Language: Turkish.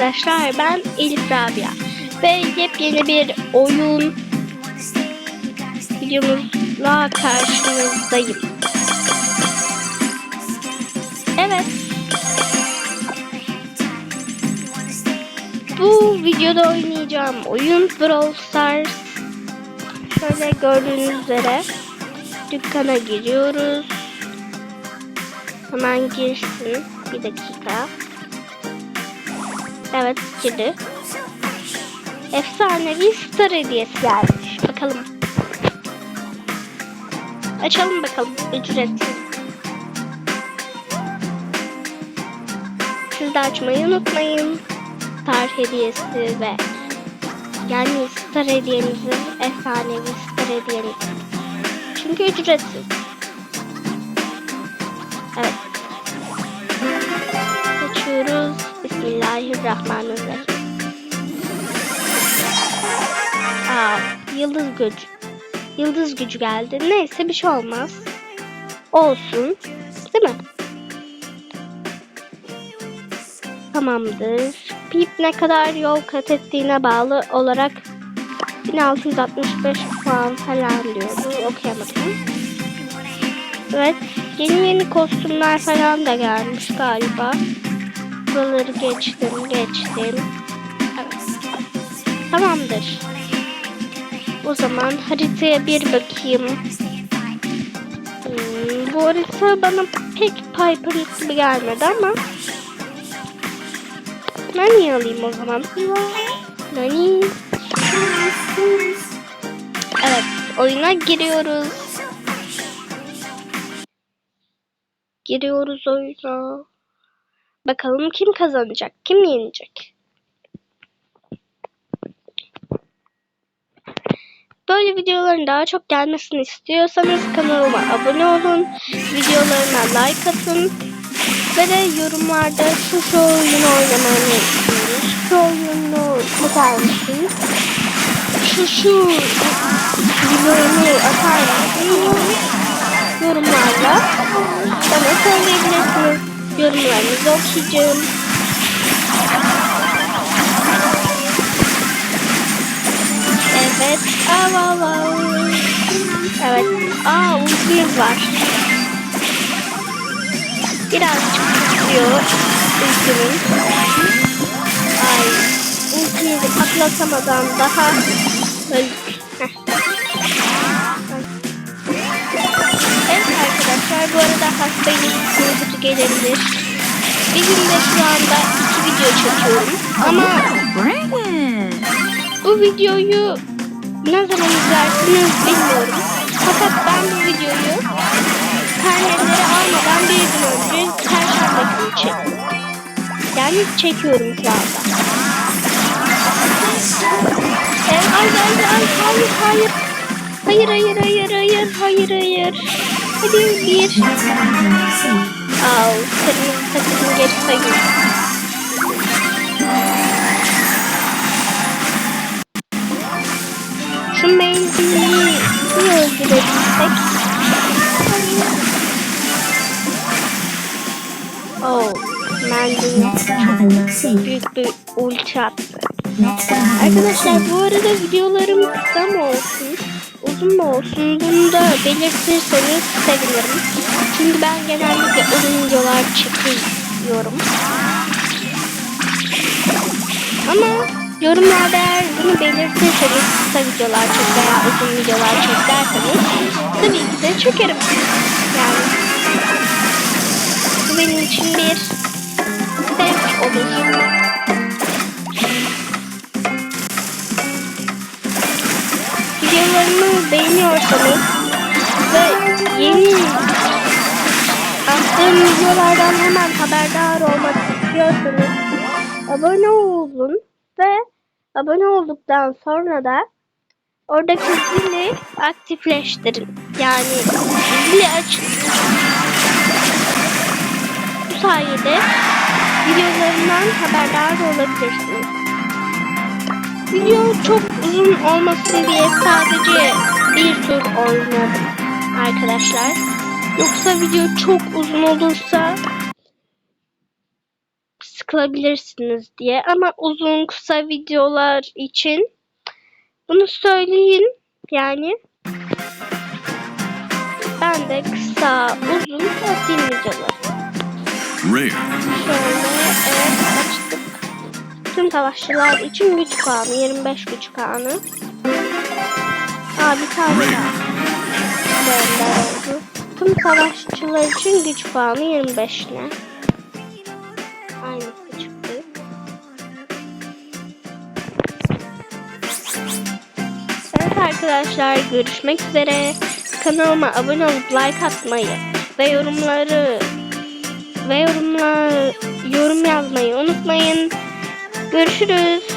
arkadaşlar ben Elif Rabia ve yepyeni bir oyun videomuzla karşınızdayım. Evet. Bu videoda oynayacağım oyun Brawl Stars. Şöyle gördüğünüz üzere dükkana giriyoruz. Hemen girsin. Bir dakika. Evet girdi. Efsanevi star hediyesi gelmiş. Bakalım. Açalım bakalım. Ücretsiz. Siz de açmayı unutmayın. Star hediyesi ve yani star hediyenizi efsanevi star hediyenizi. Çünkü ücretsiz. Bismillahirrahmanirrahim. Aa, yıldız gücü. Yıldız gücü geldi. Neyse bir şey olmaz. Olsun. Değil mi? Tamamdır. Pip ne kadar yol kat ettiğine bağlı olarak 1665 puan falan diyordu. Okuyamadım. Evet. Yeni yeni kostümler falan da gelmiş galiba. Buraları geçtim, geçtim. Evet. Tamamdır. O zaman haritaya bir bakayım. Hmm, bu harita bana pek Piper gibi gelmedi ama Nani alayım o zaman. Nani. Evet, oyuna giriyoruz. Giriyoruz oyuna. Bakalım kim kazanacak, kim yenecek. Böyle videoların daha çok gelmesini istiyorsanız kanalıma abone olun, videolarına like atın ve de yorumlarda şu şu oyunu oynamanı istiyoruz. Şu oyunu atar mısınız? Şu şu videoyu atar mısınız? Yorumlarla Yorumlarınızı okuyacağım. Evet. Av av av. Evet. Aa ultimiz var. Birazcık tutuyor ultimiz. Ay. Ultimizi patlatamadan daha öldük. Evet arkadaşlar bu arada hastayım. Gelebilir. Bir günde şu anda iki video çekiyorum. Ama bu videoyu ne zaman izlersiniz bilmiyorum. Fakat ben bu videoyu karneleri almadan bir gün önce Perşembe günü çektim. Yani çekiyorum şu anda. Evet, ay ay ay hayır hayır. Hayır hayır hayır hayır hayır hayır. Hadi bir. Al kırmızı takımı geri sayın. Şu menzilini bir öldürebilsek. Oh, see. büyük bir ulti attı. Arkadaşlar bu arada videolarım kısa mı olsun, uzun mu belirtirseniz sevinirim. Çünkü ben genellikle uzun videolar çekiyorum. Ama yorumlarda eğer bunu belirtirseniz kısa videolar çek veya uzun videolar çek derseniz tabii ki de çekerim. Yani bu benim için bir zevk olur. Videolarımı beğeniyorsanız ve yeni attığım videolardan hemen haberdar olmak istiyorsanız abone olun ve abone olduktan sonra da oradaki zili aktifleştirin. Yani zili açın. Bu sayede videolarımdan haberdar olabilirsiniz. Video çok uzun olmasın diye sadece bir tur oynadım arkadaşlar. Yoksa video çok uzun olursa sıkılabilirsiniz diye. Ama uzun kısa videolar için bunu söyleyin. Yani ben de kısa uzun atayım videoları. Rare. Şöyle evet. Tüm savaşçılar için güç puanı 25 güç puanı. Aa bir tane oldu. Tüm savaşçılar için güç puanı 25 ne? Aynısı çıktı. Evet arkadaşlar görüşmek üzere. Kanalıma abone olup like atmayı ve yorumları ve yorumlar yorum yazmayı unutmayın. Görüşürüz.